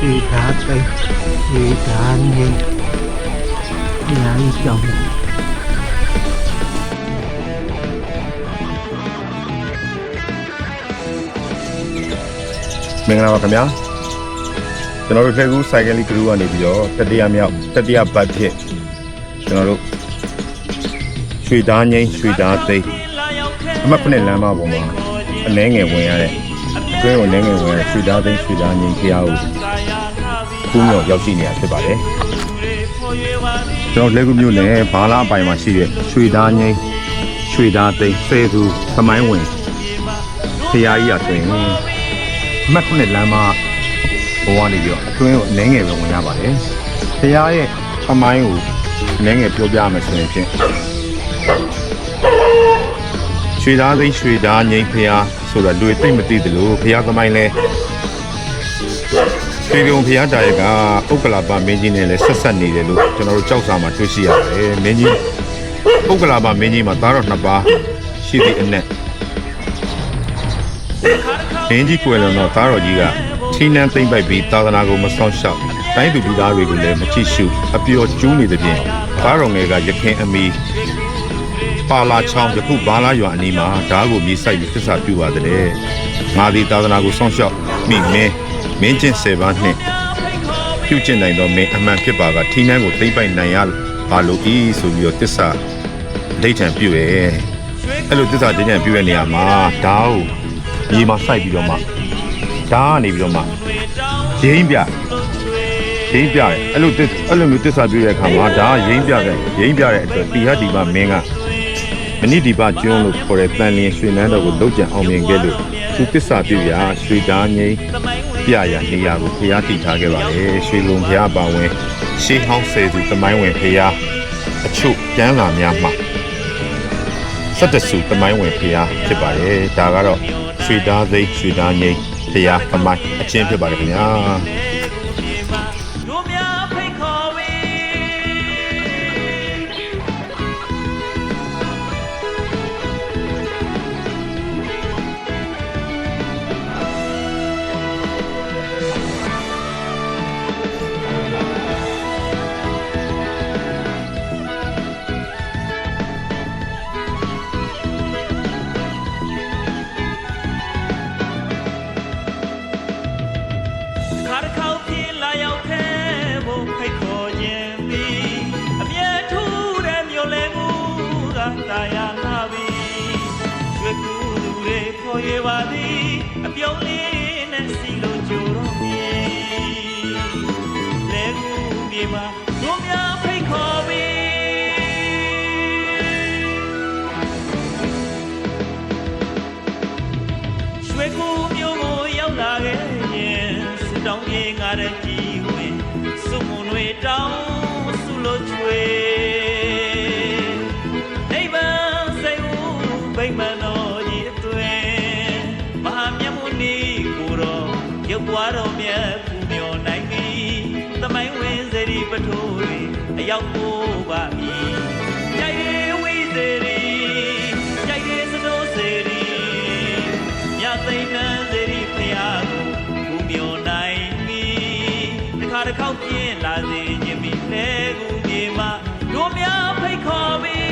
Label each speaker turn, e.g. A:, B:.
A: ရွှေသားသိမ်းရွှေသားငိမ့်အများကြီးကြောင်းတယ်
B: မင်္ဂလာပါခင်ဗျာကျွန်တော်တို့လှည့်ကူးစိုက်ကလေးကရူကနေပြီးတော့တတိယမြောက်တတိယပတ်ဖြစ်ကျွန်တော်တို့ရွှေသားငိမ့်ရွှေသားသိမ်းအမှတ်ခုနှစ်လမ်းမပေါ်မှာအနှဲငယ်ဝင်ရတဲ့အတွင်းကိုနှဲငယ်ဝင်ရတဲ့ရွှေသားသိမ်းရွှေသားငိမ့်ဖျားကို ခုမြောက်ရောက်ရှိနေတာဖြစ်ပါတယ်ကျွန်တော်လှည့်ကူးမြို့နယ်ဘာလာအပိုင်မှာရှိတဲ့ရွှေသားငိမ့်ရွှေသားသိမ်းဆယ်သူသမိုင်းဝင်ဖျားကြီးရဆိုရင်အမှတ်ခုနှစ်လမ်းမဘဝနေပြီးတော့အတွင်းကိုအနှဲငယ်ပဲဝင်ရပါတယ်။ဖရားရဲ့အမိုင်းကိုအနှဲငယ်ပြောပြမယ်ဆိုရင်ဖြင့်ရွှေသားသိန်းရွှေသားငိမ့်ဖရားဆိုတာလူတွေသိမသိသလိုဖရားသမိုင်းလဲ ရွှေကုံဖရားတာရကဥက္ကလာပမင်းကြီးနဲ့လည်းဆက်ဆက်နေတယ်လို့ကျွန်တော်တို့ကြောက်စာမှာတွေ့ရှိရတယ်။မင်းကြီးဥက္ကလာပမင်းကြီးမှာသားတော်နှစ်ပါးရှိသည့်အနက်မင်းကြီးကွယ်လွန်တော့သားတော်ကြီးကချီးနှမ်းသိမ့်ပိုက်ပြီးသာသနာကိုမဆောင်ရှောက်တိုင်းသူပြည်သားတွေကိုလည်းမချစ်ရှုအပျော်ကျူးနေသဖြင့်သားတော်ငယ်ကရခင်အမီပါလာချောင်းယခုဘာလာရွာအနီးမှာဓာတ်ကိုမြေဆိုင်ပြီးသစ္စာပြုပါတဲ့ငါသည်သာသနာကိုဆောင်ရှောက်မိမင်း မင်းချင်းစေပါနှင့်ပြုကျင့်နိုင်သောမင်းအမှန်ဖြစ်ပါကထီးနှမ်းကိုသိမ့်ပိုက်နိုင်ရပါလို့ဤဆိုပြီးတော့သစ္စာဒိဋ္ဌံပြုရဲအဲ့လိုသစ္စာဒိဋ္ဌံပြုတဲ့နေရာမှာဓာတ်ကိုမြေမှာစိုက်ပြီးတော့မှဓာတ်ကနေပြီးတော့မှရင်းပြရင်းပြတယ်အဲ့လိုတစ်အဲ့လိုမျိုးတစ္ဆာပြတဲ့အခါမှာဒါကရင်းပြတဲ့ရင်းပြတဲ့အတွက်တီဟတ်ဒီပါမင်းကမဏိဒီပါကျွန်းလို့ခေါ်တဲ့တန်လျင်ရွှေနန်းတော်ကိုလုတ်ကြံအောင်မြင်ခဲ့လို့သူတစ္ဆာပြရာရွှေသားငိမ့် ပြရာနေရာကိုဖျားတည်ထားခဲ့ပါတယ်ရွှေလုံဖျားပါဝင်ရှေးဟောင်းဆယ်သူသမိုင်းဝင်ဖျားအချို့ကျမ်းစာများမှာစက်တဆူတမိုင်းဝင်ဖျားဖြစ်ပါတယ်ဒါကတော့ရွှေသားသိန်းရွှေသားငိမ့်ဖျားတမိုင်းအချင်းဖြစ်ပါတယ်ခင်ဗျာ
C: တွေဖော်ရပါသည်အပြုံးလေးနဲ့စီလိုကြိုတော့မြည်လဲကူမြေမှာတို့များဖိတ်ခေါ်ပြီးရွှေကူမျိုးကိုရောက်လာခဲ့ရင်စတောင်းပြေငါတဲ့ကြည်ဝင်စုမုံတွေတောင်းစုလို့ချွေ သွားတော်မြတ်ဖူမျောနိုင်သည်သမိုင်းဝင်စေရီပထိုးတွင်အရောက်ကိုပါမည်ကြိုက်ရေဝိစေရီကြိုက်ရေစနိုးစေရီမြတ်သိမ့်နန်းစေရီဖရာကိုဖူမျောနိုင်မည်တစ်ခါတစ်ခေါက်ပြင်းလာစေခြင်းမီလဲကူမြေမှာတို့များဖိတ်ခေါ်ပြီး